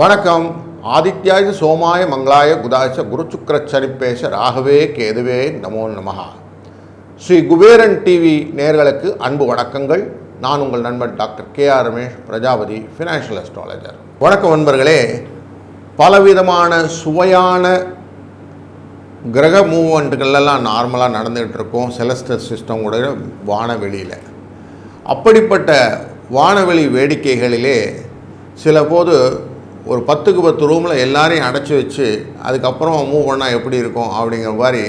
வணக்கம். ஆதித்யாய சோமாய மங்களாய குதாச்ச குரு சுக்கர ராகவே கேதுவே நமோ நமகா ஸ்ரீ குபேரன் டிவி நேர்களுக்கு அன்பு வணக்கங்கள். நான் உங்கள் நண்பன் doctor K R Ramesh Prajapati financial astrologer வணக்கம் நண்பர்களே. பலவிதமான சுவையான கிரக மூவ்மெண்ட்டுகள்லாம் நார்மலாக நடந்துகிட்டு இருக்கும் செலஸ்டர் சிஸ்டம் உடைய வானவெளியில். அப்படிப்பட்ட வானவெளி வேடிக்கைகளிலே சில போது ஒரு பத்துக்கு பத்து ரூமில் எல்லாரையும் அடைச்சி வச்சு அதுக்கப்புறம் மூவ் பண்ணால் எப்படி இருக்கும் அப்படிங்கிற மாதிரி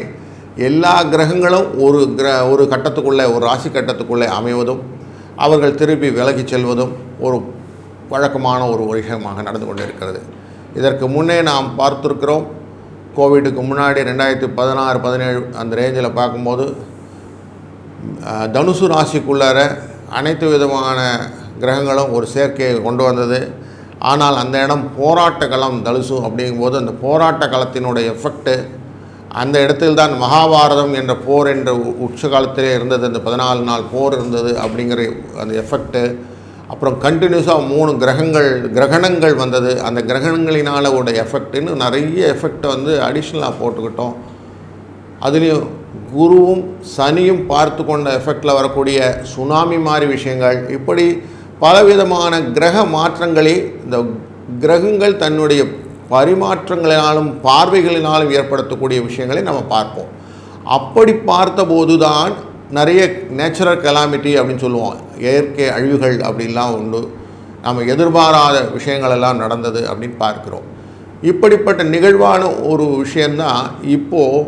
எல்லா கிரகங்களும் ஒரு கிர ஒரு கட்டத்துக்குள்ளே ஒரு ராசி கட்டத்துக்குள்ளே அமைவதும் அவர்கள் திருப்பி விலகி செல்வதும் ஒரு வழக்கமான ஒரு விஷயமாக நடந்து கொண்டிருக்கிறது. இதற்கு முன்னே நாம் பார்த்துருக்கிறோம் கோவிடுக்கு முன்னாடி ரெண்டாயிரத்தி பதினாறு பதினேழு அந்த ரேஞ்சில் பார்க்கும்போது தனுசு ராசிக்குள்ளார அனைத்து விதமான கிரகங்களும் ஒரு சேர்க்கையை கொண்டு வந்தது. ஆனால் அந்த இடம் போராட்ட களம் தனுசு அப்படிங்கும்போது அந்த போராட்ட களத்தினுடைய எஃபெக்ட்டு அந்த இடத்தில்தான் மகாபாரதம் என்ற போர் என்ற உச்ச காலத்திலே இருந்தது. அந்த பதினாலு நாள் போர் இருந்தது அப்படிங்கிற அந்த எஃபெக்ட்டு அப்புறம் கண்டினியூஸாக மூணு கிரகங்கள் கிரகணங்கள் வந்தது. அந்த கிரகணங்களினால் உடைய எஃபெக்ட்டுன்னு நிறைய எஃபெக்டை வந்து அடிஷ்னலாக போட்டுக்கிட்டோம். அதுலேயும் குருவும் சனியும் பார்த்து கொண்ட எஃபெக்டில் வரக்கூடிய சுனாமி மாதிரி விஷயங்கள். இப்படி பலவிதமான கிரக மாற்றங்களே இந்த கிரகங்கள் தன்னுடைய பரிமாற்றங்களினாலும் பார்வைகளினாலும் ஏற்படுத்தக்கூடிய விஷயங்களை நம்ம பார்ப்போம். அப்படி பார்த்தபோது தான் நிறைய நேச்சுரல் கலாமிட்டி அப்படின்னு சொல்லுவோம். இயற்கை அழிவுகள் அப்படின்லாம் உண்டு. நம்ம எதிர்பாராத விஷயங்களெல்லாம் நடந்தது அப்படின்னு பார்க்கிறோம். இப்படிப்பட்ட நிகழ்வான ஒரு விஷயந்தான் இப்போது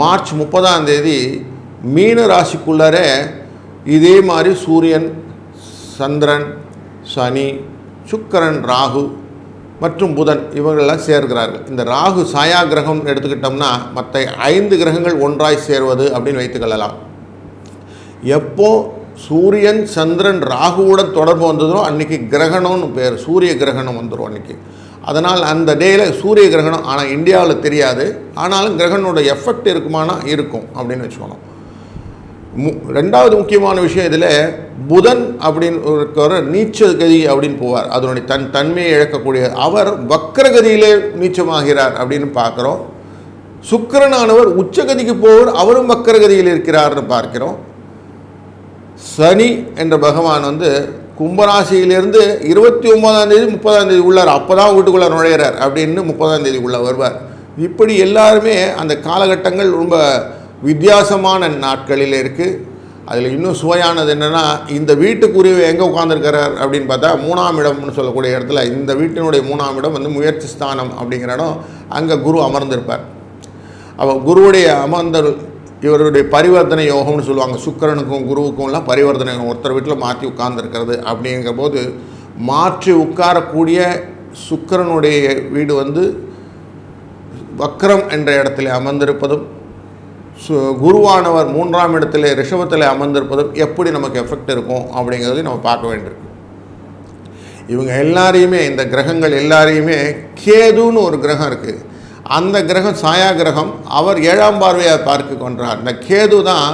மார்ச் முப்பதாம் தேதி மீன ராசிக்குள்ளரே இதே மாதிரி சூரியன் சந்திரன் சனி சுக்கரன் ராகு மற்றும் புதன் இவர்களெல்லாம் சேர்கிறார்கள். இந்த ராகு சாயா கிரகம் எடுத்துக்கிட்டோம்னா மற்ற ஐந்து கிரகங்கள் ஒன்றாய் சேர்வது அப்படின்னு வைத்துக்கொள்ளலாம் எப்போ சூரியன் சந்திரன் ராகுவுடன் தொடர்பு வந்ததோ அன்றைக்கி கிரகணம்னு பேர் சூரிய கிரகணம் வந்துடும் அன்றைக்கி அதனால் அந்த டேயில் சூரிய கிரகணம் ஆனால் இந்தியாவில் தெரியாது. ஆனாலும் கிரகணோட எஃபெக்ட் இருக்குமானா இருக்கும் அப்படின்னு வச்சுக்கணும். மு ரெண்டாவது முக்கியமான விஷயம் இதில் புதன் அப்படின்னு இருக்கிற நீச்சல் கதி அப்படின்னு போவார். அதனுடைய தன் தன்மையை இழக்கக்கூடிய அவர் வக்கரகதியிலே நீச்சமாகிறார் அப்படின்னு பார்க்குறோம். சுக்கிரனானவர் உச்சகதிக்கு போவர் அவரும் வக்கரகதியில் இருக்கிறார்னு பார்க்கிறோம். சனி என்ற பகவான் வந்து கும்பராசியிலிருந்து இருபத்தி ஒன்பதாம் தேதி முப்பதாம் தேதி உள்ளார். அப்போ தான் வீட்டுக்குள்ளே நுழையிறார் அப்படின்னு முப்பதாம் தேதி உள்ள வருவார். இப்படி எல்லாருமே அந்த காலகட்டங்கள் ரொம்ப வித்தியாசமான நாட்களில் இருக்குது அதில் இன்னும் சுவையானது என்னென்னா இந்த வீட்டுக்குரிய எங்கே உட்காந்துருக்கிறார் அப்படின்னு பார்த்தா மூணாம் இடம்னு சொல்லக்கூடிய இடத்துல இந்த வீட்டினுடைய மூணாம் இடம் வந்து முயற்சி ஸ்தானம் அப்படிங்கிற இடம் அங்கே குரு அமர்ந்திருப்பார். அவள் குருவுடைய அமர்ந்தல் இவருடைய பரிவர்த்தனை யோகம்னு சொல்லுவாங்க. சுக்கிரனுக்கும் குருவுக்கும்லாம் பரிவர்த்தனை யோகம். ஒருத்தர் வீட்டில் மாற்றி உட்கார்ந்துருக்கிறது அப்படிங்கிற போது மாற்றி உட்காரக்கூடிய சுக்கிரனுடைய வீடு வந்து வக்ரம் என்ற இடத்துல அமர்ந்திருப்பதும் சு குருவானவர் மூன்றாம் இடத்துல ரிஷபத்தில் அமர்ந்திருப்பதும் எப்படி நமக்கு எஃபெக்ட் இருக்கும் அப்படிங்கிறதையும் நம்ம பார்க்க வேண்டியிருக்கு. இவங்க எல்லாரையுமே இந்த கிரகங்கள் எல்லாரையுமே கேதுன்னு ஒரு கிரகம் இருக்குது அந்த கிரகம் சாயா கிரகம் அவர் ஏழாம் பார்வையாக பார்க்க கொன்றார். இந்த கேது தான்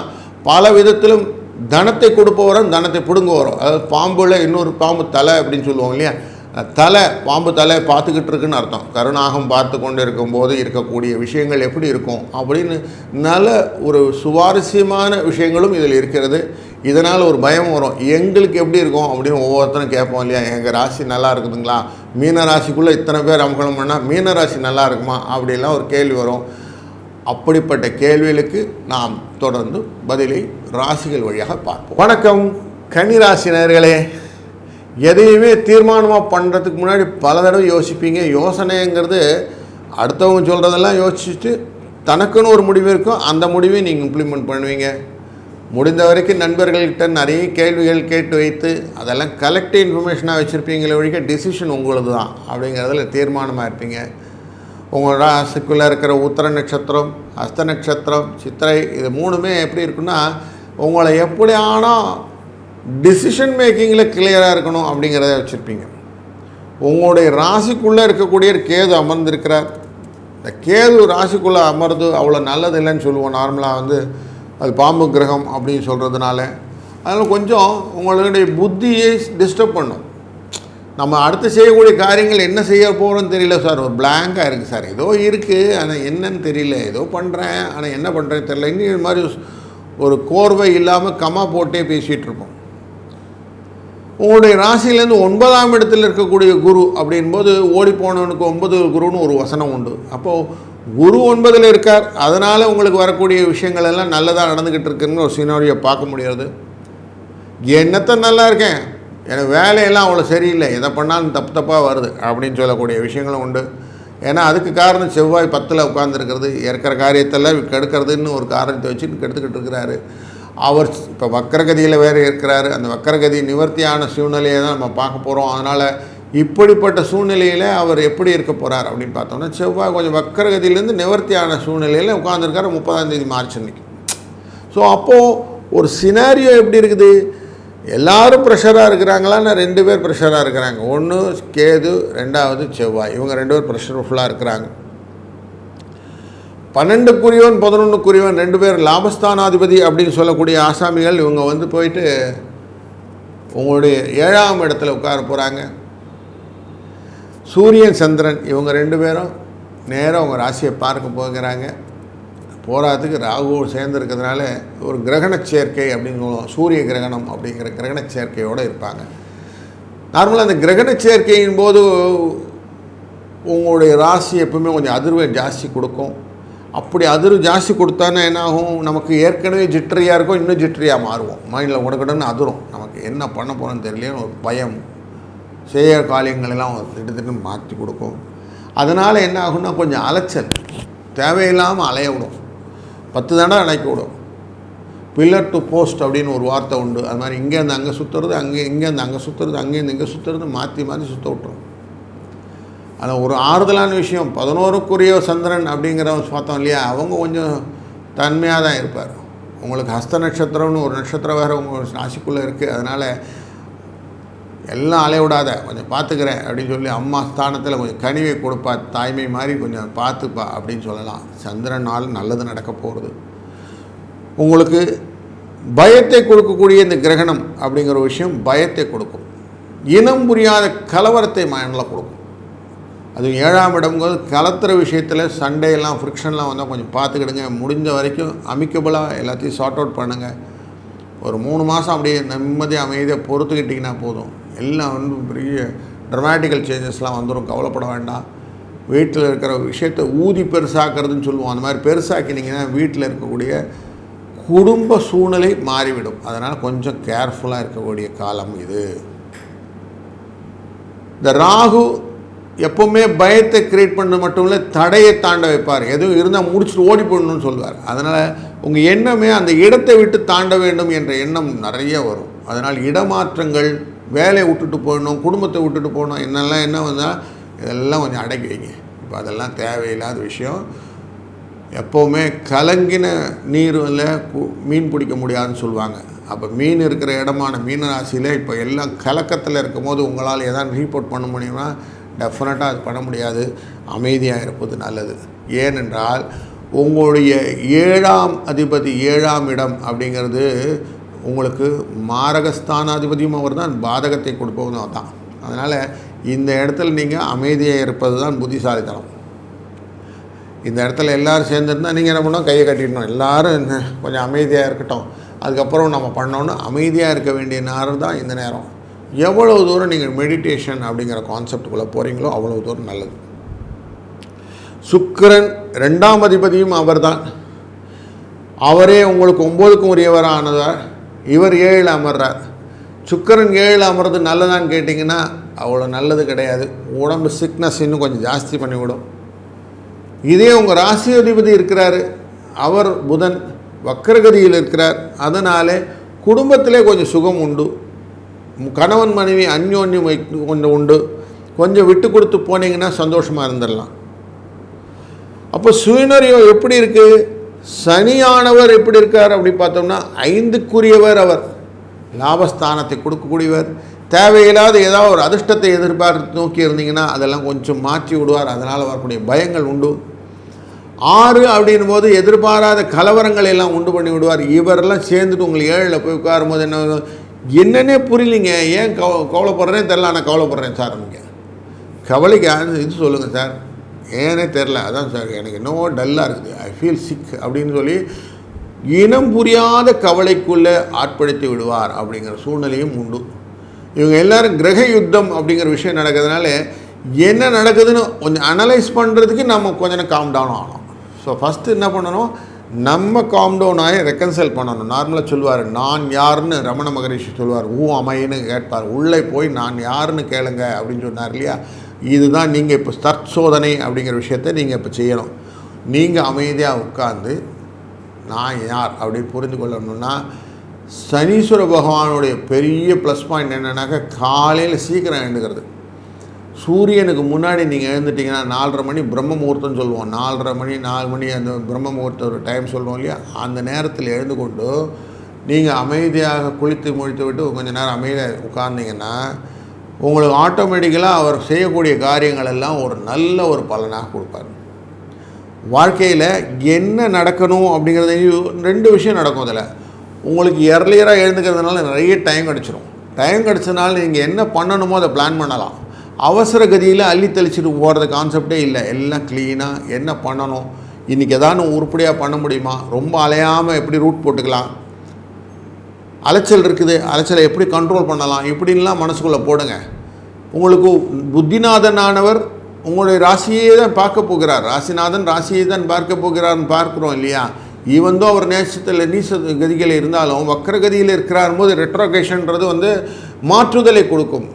பல விதத்திலும் தனத்தை கொடுப்பவரும் தனத்தை பிடுங்குவரும் அதாவது பாம்புல இன்னொரு பாம்பு தலை அப்படின்னு சொல்லுவோம் இல்லையா? தலை பாம்பு தலை பார்த்துக்கிட்டு இருக்குன்னு அர்த்தம். கருணாகம் பார்த்து கொண்டு இருக்கும்போது இருக்கக்கூடிய விஷயங்கள் எப்படி இருக்கும் அப்படின்னு நல்ல ஒரு சுவாரஸ்யமான விஷயங்களும் இதில் இருக்கிறது. இதனால் ஒரு பயம் வரும். எங்களுக்கு எப்படி இருக்கும் அப்படின்னு ஒவ்வொருத்தரும் கேட்போம் இல்லையா? எங்கள் ராசி நல்லா இருக்குதுங்களா? மீன ராசிக்குள்ளே இத்தனை பேர் அமகலம் பண்ணால் மீன ராசி நல்லா இருக்குமா? அப்படிலாம் ஒரு கேள்வி வரும். அப்படிப்பட்ட கேள்விகளுக்கு நாம் தொடர்ந்து பதிலை ராசிகள் வழியாக பார்ப்போம். வணக்கம். கன்னி ராசினர்களே எதையுமே தீர்மானமாக பண்ணுறதுக்கு முன்னாடி பல தடவை யோசிப்பீங்க. யோசனைங்கிறது அடுத்தவங்க சொல்கிறதெல்லாம் யோசிச்சுட்டு தனக்குன்னு ஒரு முடிவு இருக்கும். அந்த முடிவை நீங்கள் இம்ப்ளிமெண்ட் பண்ணுவீங்க. முடிந்த வரைக்கும் நண்பர்கள்கிட்ட நிறைய கேள்விகள் கேட்டு வைத்து அதெல்லாம் கலெக்டிவ் இன்ஃபர்மேஷனாக வச்சுருப்பீங்களே ஒழிக்க டிசிஷன் உங்களது தான் அப்படிங்கிறதுல தீர்மானமாக இருப்பீங்க. உங்கள் ராசிக்குள்ளே இருக்கிற உத்தர நட்சத்திரம் அஸ்த நட்சத்திரம் சித்திரை இது மூணுமே எப்படி இருக்குன்னா உங்களை எப்படி ஆனால் டிசிஷன் மேக்கிங்கில் கிளியராக இருக்கணும் அப்படிங்கிறத வச்சுருப்பீங்க. உங்களுடைய ராசிக்குள்ளே இருக்கக்கூடிய கேது அமர்ந்திருக்கிறார். இந்த கேது ராசிக்குள்ளே அமர்ந்து அவ்வளோ நல்லது இல்லைன்னு சொல்லுவோம். நார்மலாக வந்து அது பாம்பு கிரகம் அப்படின்னு சொல்கிறதுனால அதனால் கொஞ்சம் உங்களுடைய புத்தியை டிஸ்டர்ப் பண்ணும். நம்ம அடுத்து செய்யக்கூடிய காரியங்கள் என்ன செய்ய போகிறோம்னு தெரியல சார். ஒரு பிளாங்காக இருக்குது சார். ஏதோ இருக்குது ஆனால் என்னன்னு தெரியல. ஏதோ பண்ணுறேன் ஆனால் என்ன பண்ணுறேன்னு தெரியல. இன்னும் இது மாதிரி ஒரு கோர்வை இல்லாமல் கமா போட்டே பேசிகிட்டு இருப்போம். உங்களுடைய ராசியிலேருந்து ஒன்பதாம் இடத்தில் இருக்கக்கூடிய குரு அப்படின்போது ஓடி போனவனுக்கு ஒன்பது குருன்னு ஒரு வசனம் உண்டு. அப்போது குரு ஒன்பதில் இருக்கார். அதனால் உங்களுக்கு வரக்கூடிய விஷயங்கள் எல்லாம் நல்லதாக நடந்துக்கிட்டு இருக்குன்னு ஒரு சினாரியை பார்க்க முடியாது. என்னத்த நல்லா இருக்கேன்? எனக்கு வேலையெல்லாம் அவ்வளோ சரியில்லை. எதை பண்ணாலும் தப்பு தப்பாக வருது அப்படின்னு சொல்லக்கூடிய விஷயங்களும் உண்டு. ஏன்னா அதுக்கு காரணம் செவ்வாய் பத்தில் உட்காந்துருக்கிறது இருக்கிற காரியத்தெல்லாம் கெடுக்கிறதுன்னு ஒரு காரணத்தை வச்சுட்டு கெடுத்துக்கிட்டு இருக்கிறாரு. அவர் இப்போ வக்கரகதியில் வேறு இருக்கிறாரு. அந்த வக்கரகதி நிவர்த்தியான சூழ்நிலையை தான் நம்ம பார்க்க போகிறோம் அதனால் இப்படிப்பட்ட சூழ்நிலையில் அவர் எப்படி இருக்க போகிறார் அப்படின்னு பார்த்தோம்னா செவ்வாய் கொஞ்சம் வக்கரகதியிலேருந்து நிவர்த்தியான சூழ்நிலையில் உட்காந்துருக்காரு முப்பதாம் தேதி மார்ச் அன்னைக்கு. ஸோ அப்போது ஒரு சினாரியோ எப்படி இருக்குது? எல்லாரும் ப்ரெஷராக இருக்கிறாங்களான்னா ரெண்டு பேர் ப்ரெஷராக இருக்கிறாங்க. ஒன்று கேது ரெண்டாவது செவ்வாய். இவங்க ரெண்டு பேர் ப்ரெஷர் ஃபுல்லாக இருக்கிறாங்க. பன்னெண்டு குரியவன் பதினொன்று குரியவன் ரெண்டு பேர் லாபஸ்தானாதிபதி அப்படின்னு சொல்லக்கூடிய ஆசாமிகள் இவங்க வந்து போயிட்டு உங்களுடைய ஏழாம் இடத்துல உட்கார போகிறாங்க சூரியன் சந்திரன் இவங்க ரெண்டு பேரும் நேராக உங்கள் ராசியை பார்க்க போகிறாங்க. போகிறதுக்கு ராகு சேர்ந்துருக்கிறதுனால ஒரு கிரகண சேர்க்கை அப்படின்னு சூரிய கிரகணம் அப்படிங்கிற கிரகண சேர்க்கையோடு இருப்பாங்க. நார்மலாக அந்த கிரகண சேர்க்கையின் போது உங்களுடைய ராசி எப்பவுமே கொஞ்சம் அதிர்வை ஜாஸ்தி கொடுக்கும். அப்படி அதிர்வு ஜாஸ்தி கொடுத்தானே என்ன ஆகும் நமக்கு ஏற்கனவே ஜிட்ரியாக இருக்கும் இன்னும் ஜிட்ரியாக மாறுவோம். மைண்டில் உடக்கடன்னு அதிரும். நமக்கு என்ன பண்ண போகிறோன்னு தெரியலையேன்னு ஒரு பயம் செய்கிற காரியங்களெல்லாம் திட்டத்திட்டு மாற்றி கொடுக்கும். அதனால் என்ன ஆகும்னா கொஞ்சம் அலைச்சல். தேவையில்லாமல் அலைய விடும். பத்து தடவை அணைக்க விடும். பில்லர் டு போஸ்ட் அப்படின்னு ஒரு வார்த்தை உண்டு. அது மாதிரி இங்கேருந்து அங்கே சுற்றுறது அங்கே இங்கேருந்து அங்கே சுற்றுறது அங்கேருந்து இங்கே சுற்றுறது மாற்றி மாற்றி சுற்ற விட்டுரும். ஆனால் ஒரு ஆறுதலான விஷயம் பதினோருக்குரிய சந்திரன் அப்படிங்கிறவங்க பார்த்தோம் இல்லையா அவங்க கொஞ்சம் தன்மையாக தான் இருப்பார். உங்களுக்கு ஹஸ்த நட்சத்திரம்னு ஒரு நட்சத்திரம் வேறு உங்கள் ராசிக்குள்ளே இருக்குது அதனால் எல்லாம் அலைய விடாத கொஞ்சம் பார்த்துக்கிறேன் அப்படின்னு சொல்லி அம்மா ஸ்தானத்தில் கொஞ்சம் கனிவை கொடுப்பா தாய்மை மாதிரி கொஞ்சம் பார்த்துப்பா அப்படின்னு சொல்லலாம். சந்திரனால் நல்லது நடக்க போகிறது உங்களுக்கு பயத்தை கொடுக்கக்கூடிய இந்த கிரகணம் அப்படிங்கிற விஷயம் பயத்தை கொடுக்கும். இனம் புரியாத கலவரத்தை மயனில் கொடுக்கும். அது ஏழாம் இடம்ங்கிறது கலத்துற விஷயத்தில் சண்டையெல்லாம் ஃப்ரிக்ஷன்லாம் வந்தால் கொஞ்சம் பார்த்துக்கிடுங்க. முடிஞ்ச வரைக்கும் அமிக்கபிளாக எல்லாத்தையும் சார்ட் அவுட் பண்ணுங்கள் ஒரு மூணு மாதம் அப்படியே நிம்மதி அமைதியாக பொறுத்துக்கிட்டிங்கன்னா போதும். எல்லாம் வந்து பெரிய ட்ரமாட்டிக்கல் சேஞ்சஸ்லாம் வந்துடும் கவலைப்பட வேண்டாம். வீட்டில் இருக்கிற விஷயத்தை ஊதி பெருசாக்குறதுன்னு சொல்லுவோம். அந்த மாதிரி பெருசாக்கினீங்கன்னா வீட்டில் இருக்கக்கூடிய குடும்ப சூழ்நிலை மாறிவிடும். அதனால் கொஞ்சம் கேர்ஃபுல்லாக இருக்கக்கூடிய காலம் இது. இந்த ராகு எப்போவுமே பயத்தை கிரியேட் பண்ண மட்டும் இல்லை தடையை தாண்ட வைப்பார். எதுவும் இருந்தால் முடிச்சுட்டு ஓடி போடணும்னு சொல்லுவார். அதனால் உங்கள் எண்ணமே அந்த இடத்தை விட்டு தாண்ட வேண்டும் என்ற எண்ணம் நிறைய வரும். அதனால் இடமாற்றங்கள் வேலையை விட்டுட்டு போகணும் குடும்பத்தை விட்டுட்டு போகணும் என்னெல்லாம் என்ன வந்தால் இதெல்லாம் கொஞ்சம் அடக்கி வைங்க. இப்போ அதெல்லாம் தேவையில்லாத விஷயம். எப்போவுமே கலங்கின நீரில் மீன் பிடிக்க முடியாதுன்னு சொல்லுவாங்க. அப்போ மீன் இருக்கிற இடமான மீன ராசியில் இப்போ எல்லாம் கலக்கத்தில் இருக்கும் போது உங்களால் எதாவது ரீபோர்ட் பண்ண முடியும்னா டெஃபினட்டாக அது பண்ண முடியாது. அமைதியாக இருப்பது நல்லது. ஏனென்றால் உங்களுடைய ஏழாம் அதிபதி ஏழாம் இடம் அப்படிங்கிறது உங்களுக்கு மாரகஸ்தானாதிபதியும் அவர் தான் பாதகத்தை கொடுப்பவரும் அவர் தான் அதனால் இந்த இடத்துல நீங்கள் அமைதியாக இருப்பது தான் புத்திசாலித்தனம். இந்த இடத்துல எல்லோரும் சேர்ந்துருந்தால் நீங்கள் என்ன பண்ணோம் கையை கட்டிடணும். எல்லோரும் கொஞ்சம் அமைதியாக இருக்கட்டும். அதுக்கப்புறம் நம்ம பண்ணோன்னு அமைதியாக இருக்க வேண்டிய நேரம் தான் இந்த நேரம். எவ்வளவு தூரம் நீங்கள் மெடிடேஷன் அப்படிங்கிற கான்செப்டுக்குள்ளே போகிறீங்களோ அவ்வளோ தூரம் நல்லது. சுக்கிரன் ரெண்டாம் அதிபதியும் அவர்தான். அவரே உங்களுக்கு ஒம்போதுக்கும் உரியவரானதார் இவர் ஏழில் அமர்றார். சுக்கிரன் ஏழில் அமர்றது நல்லதான்னு கேட்டிங்கன்னா அவ்வளோ நல்லது கிடையாது. உடம்பு சிக்னஸ் இன்னும் கொஞ்சம் ஜாஸ்தி பண்ணிவிடும். இதே உங்கள் ராசி அதிபதி இருக்கிறாரு. அவர் புதன் வக்கரகதியில் இருக்கிறார். அதனாலே குடும்பத்திலே கொஞ்சம் சுகம் உண்டு. கணவன் மனைவி அந்யோன்யம் வை- கொஞ்சம் உண்டு. கொஞ்சம் விட்டு கொடுத்து போனீங்கன்னா சந்தோஷமாக இருந்துடலாம். அப்போ சுயநரியம் எப்படி இருக்குது சனியானவர் எப்படி இருக்கார் அப்படி பார்த்தோம்னா ஐந்துக்குரியவர் அவர். லாபஸ்தானத்தை கொடுக்கக்கூடியவர். தேவையில்லாத ஏதாவது ஒரு அதிர்ஷ்டத்தை எதிர்பார்த்து நோக்கி இருந்தீங்கன்னா அதெல்லாம் கொஞ்சம் மாற்றி விடுவார். அதனால் வரக்கூடிய பயங்கள் உண்டு. ஆறு அப்படின் போது எதிர்பாராத கலவரங்களை எல்லாம் உண்டு பண்ணி விடுவார். இவரெல்லாம் சேர்ந்துட்டு உங்களுக்கு ஏழில் போய் உட்காரும்போது என்ன என்னன்னே புரியலிங்க. ஏன் கவ கவலைப்படுறேன்னு தெரில ஆனால் கவலைப்படுறேன் சார் நீங்க. கவலைக்கு இது சொல்லுங்கள் சார். ஏனே தெரில அதான் சார் எனக்கு என்னவோ டல்லாக இருக்குது. ஐ ஃபீல் சிக் அப்படின்னு சொல்லி இனம் புரியாத கவலைக்குள்ளே ஆட்படுத்தி விடுவார் அப்படிங்கிற சூழ்நிலையும் உண்டு. இவங்க எல்லாரும் கிரக யுத்தம் அப்படிங்கிற விஷயம் நடக்கிறதுனால என்ன நடக்குதுன்னு கொஞ்சம் அனலைஸ் பண்ணுறதுக்கு நம்ம கொஞ்ச நேரம் காம் டவுன் ஆகணும். ஸோ ஃபஸ்ட்டு என்ன பண்ணணும்? நம்ம காம் டவுன் ஆகி ரெக்கன்சைல் பண்ணணும். நார்மலாக சொல்லுவார் நான் யாருன்னு? ரமண மகரிஷி சொல்லுவார் ஊ அமைன்னு கேட்பார். உள்ளே போய் நான் யாருன்னு கேளுங்க அப்படின்னு சொன்னார் இல்லையா? இதுதான் நீங்கள் இப்போ தற்சோதனை அப்படிங்கிற விஷயத்த நீங்கள் இப்போ செய்யணும். நீங்கள் அமைதியாக உட்காந்து நான் யார்? அப்படின்னு புரிந்து கொள்ளணும்னா சனீஸ்வர பகவானுடைய பெரிய ப்ளஸ் பாயிண்ட் என்னென்னாக்கா காலையில் சீக்கிரம் எழுந்துக்கிறது. சூரியனுக்கு முன்னாடி நீங்கள் எழுந்துட்டிங்கன்னா நாலரை மணி பிரம்ம முகூர்த்தம்னு சொல்லுவோம். நாலரை மணி நாலு மணி அந்த பிரம்ம முகூர்த்தம் ஒரு டைம் சொல்லுவோம் இல்லையா? அந்த நேரத்தில் எழுந்து கொண்டு நீங்கள் அமைதியாக குளித்து முழித்து விட்டு கொஞ்ச நேரம் அமைதியாக உட்கார்ந்தீங்கன்னா உங்களுக்கு ஆட்டோமேட்டிக்கலாக அவர் செய்யக்கூடிய காரியங்கள் எல்லாம் ஒரு நல்ல ஒரு பலனாக கொடுப்பார். வாழ்க்கையில் என்ன நடக்கணும் அப்படிங்கிறதையும் ரெண்டு விஷயம் நடக்கும் அதில். உங்களுக்கு எர்லியராக எழுந்துக்கிறதுனால நிறைய டைம் கிடச்சிரும். டைம் கிடச்சதுனால நீங்கள் என்ன பண்ணணுமோ அதை பிளான் பண்ணலாம். அவசர கதியில் அள்ளி தெளிச்சிட்டு போகிறது கான்செப்டே இல்லை. எல்லாம் க்ளீனாக என்ன பண்ணணும்? இன்றைக்கி எதாவது உருப்படியாக பண்ண முடியுமா? ரொம்ப அலையாமல் எப்படி ரூட் போட்டுக்கலாம்? அலைச்சல் இருக்குது. அலைச்சலை எப்படி கண்ட்ரோல் பண்ணலாம்? இப்படின்லாம் மனசுக்குள்ளே போடுங்க. உங்களுக்கு புத்திநாதனானவர் உங்களுடைய ராசியே தான் பார்க்க போகிறார். ராசிநாதன் ராசியை தான் பார்க்க போகிறார்னு பார்க்குறோம் இல்லையா? ஈவந்தோ அவர் நேசத்தில் நீச கதிகள் இருந்தாலும் வக்கரகதியில் இருக்கிறார் போது ரெட்ரோகேஷன்றது வந்து மாற்றுதலை கொடுக்கும்.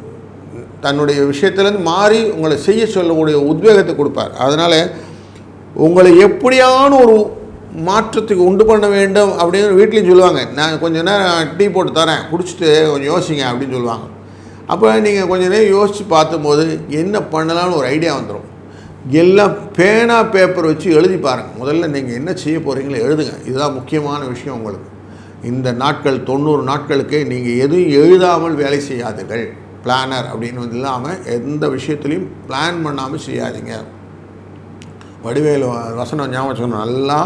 தன்னுடைய விஷயத்துலேருந்து மாறி உங்களை செய்ய சொல்லக்கூடிய உத்வேகத்தை கொடுப்பார். அதனால் உங்களை எப்படியான ஒரு மாற்றத்துக்கு உண்டு பண்ண வேண்டும் அப்படின்னு வீட்லேயும் சொல்லுவாங்க. நான் கொஞ்ச நேரம் டீ போட்டு தரேன் குடிச்சிட்டு கொஞ்சம் யோசிங்க அப்படின்னு சொல்லுவாங்க. அப்போ நீங்கள் கொஞ்ச நேரம் யோசித்து பார்த்தும்போது என்ன பண்ணலாம்னு ஒரு ஐடியா வந்துடும் எல்லாம் பேனா பேப்பர் வச்சு எழுதி பாருங்கள் முதல்ல நீங்கள் என்ன செய்ய போகிறீங்களோ எழுதுங்க. இதுதான் முக்கியமான விஷயம் உங்களுக்கு. இந்த நாட்கள் தொண்ணூறு நாட்களுக்கு நீங்கள் எதுவும் எழுதாமல் வேலை செய்யாதீர்கள். பிளானர் அப்படின்னு வந்து இல்லாமல் எந்த விஷயத்துலையும் பிளான் பண்ணாமல் செய்யாதீங்க. வடிவேலு வசனம் ஞாபகம் வச்சுக்கணும். நல்லா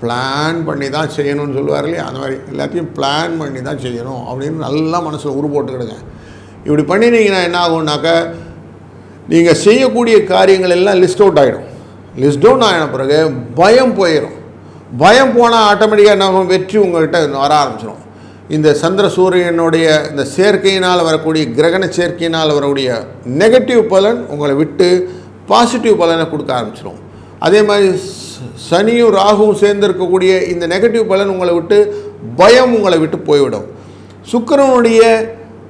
பிளான் பண்ணி தான் செய்யணும்னு சொல்லுவார் இல்லையா? அந்த மாதிரி எல்லாத்தையும் பிளான் பண்ணி தான் செய்யணும் அப்படின்னு நல்லா மனசில் உரு போட்டுக்கிடுங்க. இப்படி பண்ணினீங்கன்னா என்ன ஆகும்னாக்கா நீங்கள் செய்யக்கூடிய காரியங்கள் எல்லாம் லிஸ்ட் அவுட் ஆகிடும் லிஸ்ட் அவுட் ஆகின பிறகு பயம் போயிடும் பயம் போனால் ஆட்டோமேட்டிக்காக என்ன ஆகும்? வெற்றி உங்கள்கிட்ட வர ஆரம்பிச்சிடும் இந்த சந்திர சூரியனுடைய இந்த சேர்க்கையினால் வரக்கூடிய கிரகண சேர்க்கையினால் வரக்கூடிய நெகட்டிவ் பலன் உங்களை விட்டு பாசிட்டிவ் பலனை கொடுக்க ஆரம்பிச்சிடும் அதே மாதிரி சனியும் ராகுவும் சேர்ந்திருக்கக்கூடிய இந்த நெகட்டிவ் பலன் உங்களை விட்டு பயம் உங்களை விட்டு போய்விடும். சுக்கரனுடைய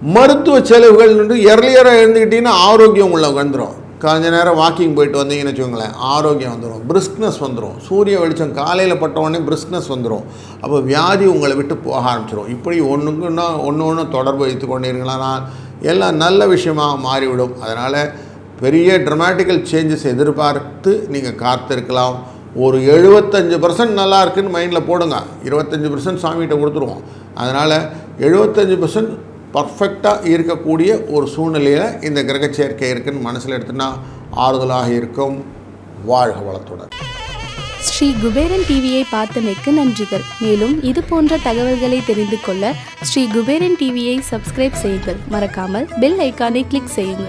மருத்துவ செலவுகள் வந்து எர்லியராக ஆரோக்கியம் உள்ள வந்துடும் கொஞ்ச நேரம் வாக்கிங் போயிட்டு வந்தீங்கன்னு வச்சுக்கோங்களேன் ஆரோக்கியம் வந்துடும் பிரிஸ்க்னஸ் வந்துடும் சூரிய வெளிச்சம் காலையில் பட்ட உடனே பிரிஸ்க்னஸ் வந்துடும் அப்போ வியாதி உங்களை விட்டு போக ஆரம்பிச்சிடும் இப்படி ஒன்றுக்குன்னா ஒன்று ஒன்று தொடர்பு வைத்து கொண்டீர்களானா எல்லாம் நல்ல விஷயமாக மாறிவிடும். அதனால் பெரிய ட்ரமாட்டிக்கல் சேஞ்சஸ் எதிர்பார்த்து நீங்கள் காத்திருக்கலாம். ஒரு எழுபத்தஞ்சு பர்சன்ட் நல்லா இருக்குன்னு மைண்டில் போடுங்க. இருபத்தஞ்சி பர்சன்ட் சாமிகிட்ட கொடுத்துருவோம். அதனால் எழுபத்தஞ்சு பர்சன்ட் பர்ஃபெக்டாக இருக்கக்கூடிய ஒரு சூழ்நிலையில் இந்த கிரக சேர்க்கை இருக்குன்னு மனசில் எடுத்துனா ஆறுதலாக இருக்கும். வாழ்க வளத்துடன். ஸ்ரீ குபேரன் டிவியை பார்த்தமைக்கு நன்றிகள். மேலும் இது போன்ற தகவல்களை தெரிந்து கொள்ள ஸ்ரீ குபேரன் டிவியை சப்ஸ்கிரைப் செய்யுங்கள். மறக்காமல் பெல் ஐக்கானை கிளிக் செய்யுங்கள்.